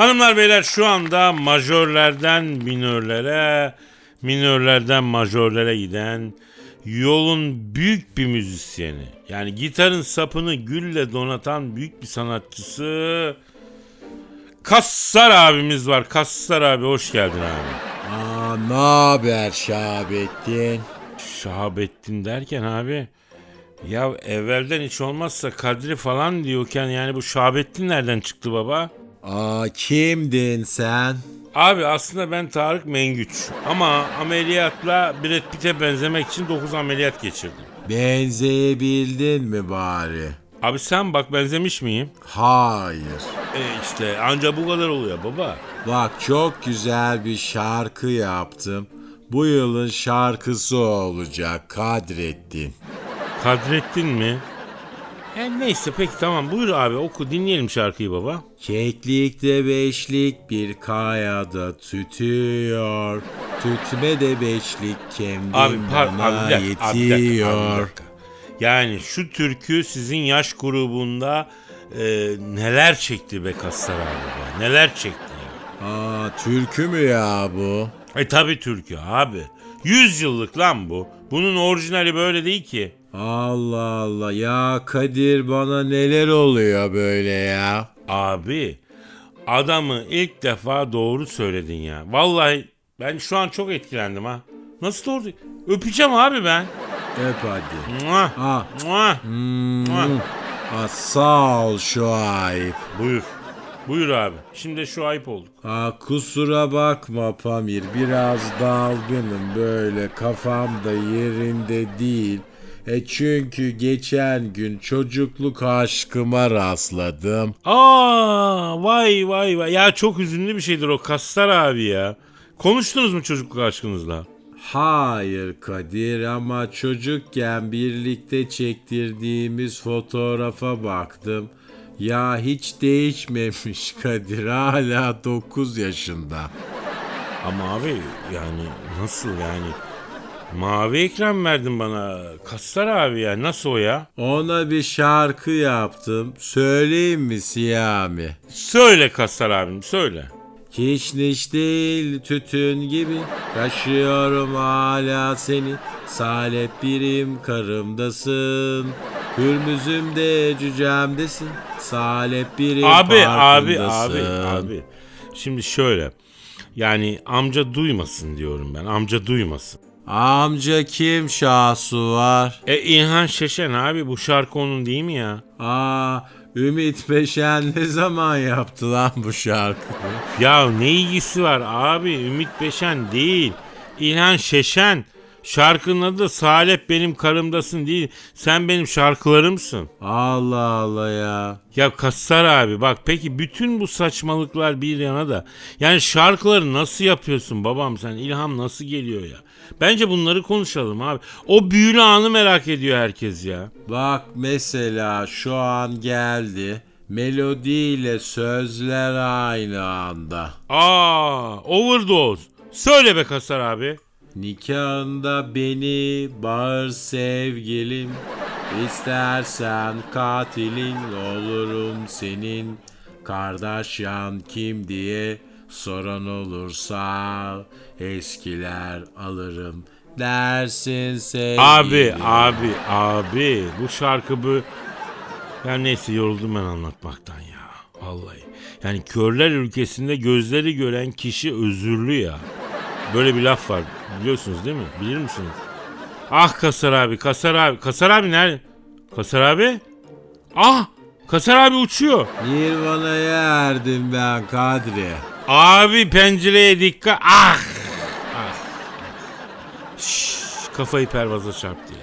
Hanımlar beyler şu anda majörlerden minörlere, minörlerden majörlere giden yolun büyük bir müzisyeni. Yani gitarın sapını gülle donatan büyük bir sanatçısı Kassar abimiz var. Kassar abi hoş geldin abi. Aa, ne haber Şahabettin? Şahabettin derken abi ya evvelden hiç olmazsa Kadri falan diyorken yani bu Şahabettin nereden çıktı baba? Aa, kimdin sen? Abi aslında ben Tarık Mengüç ama ameliyatla Brad Pitt'e benzemek için 9 ameliyat geçirdim. Benzeyebildin mi bari? Abi sen bak benzemiş miyim? Hayır. E işte anca bu kadar oluyor baba. Bak çok güzel bir şarkı yaptım. Bu yılın şarkısı olacak Kadrettin. Kadrettin mi? E neyse peki tamam buyur abi oku dinleyelim şarkıyı baba. Keklikte beşlik bir kayada tütüyor. Tütme de beşlik kendim Abi par bana abi dakika, abi bir dakika, abi bir yetiyor. dakika. Yani şu türkü sizin yaş grubunda e, neler çekti be Kassar abi be. Neler çekti ya. Aa, türkü mü ya bu? E tabi türkü abi. 100 yıllık lan bu. Bunun orijinali böyle değil ki. Allah Allah ya Kadir bana neler oluyor böyle ya? Abi adamı ilk defa doğru söyledin ya. Vallahi ben şu an çok etkilendim ha. Nasıl doğru? Öpeceğim abi ben. Öp hadi. Mua, Ah. mua. Hmm. Ah, sağ ol Şuayb. Buyur. Buyur abi. Şimdi şu ayıp olduk. Aa, kusura bakma Pamir biraz dalgınım böyle kafam da yerinde değil. E çünkü geçen gün çocukluk aşkıma rastladım. Aa vay vay vay. Ya çok hüzünlü bir şeydir o Kassar abi ya. Konuştunuz mu çocukluk aşkınızla? Hayır Kadir ama çocukken birlikte çektirdiğimiz fotoğrafa baktım. Ya hiç değişmemiş Kadir hala 9 yaşında. Ama abi yani nasıl yani? Mavi ekran verdin bana. Kassar abi ya. Nasıl o ya? Ona bir şarkı yaptım. Söyleyeyim mi Siyami? Söyle Kassar abim söyle. Kişniş değil tütün gibi Taşıyorum hala seni Salep birim karımdasın Hürmüzümde cücemdesin Salep birim Abi abi abi abi. Şimdi şöyle. Yani amca duymasın diyorum ben. Amca duymasın. Amca kim Şahsu var? E İlhan Şeşen abi bu şarkı onun değil mi ya? Aa Ümit Peşen ne zaman yaptı lan bu şarkıyı? Ya ne ilgisi var abi? Ümit Beşen değil. İlhan Şeşen. Şarkının adı da Salep benim karımdasın değil. Sen benim şarkılarımsın. Allah Allah ya. Ya Kassar abi bak peki bütün bu saçmalıklar bir yana da yani şarkıları nasıl yapıyorsun babam sen ilham nasıl geliyor ya? Bence bunları konuşalım abi. O büyülü anı merak ediyor herkes ya. Bak mesela şu an geldi. Melodiyle sözler aynı anda. Aa overdose. Söyle be Kassar abi. Nikahında beni bağır sevgilim. İstersen katilin olurum senin. Kardeş yan kim diye soran olursa eskiler alırım dersin sevgilim. Abi abi abi bu şarkı bu ya neyse yoruldum ben anlatmaktan ya. Vallahi. Yani körler ülkesinde gözleri gören kişi özürlü ya. Böyle bir laf var biliyorsunuz değil mi? Bilir misiniz? Ah Kasar abi, Kasar abi. Kasar abi nerede? Kasar abi? Ah! Kasar abi uçuyor. Nirvana'ya erdim ben Kadri. Abi pencereye dikkat. Ah! Ah! Şşş, kafayı pervaza çarptı ya.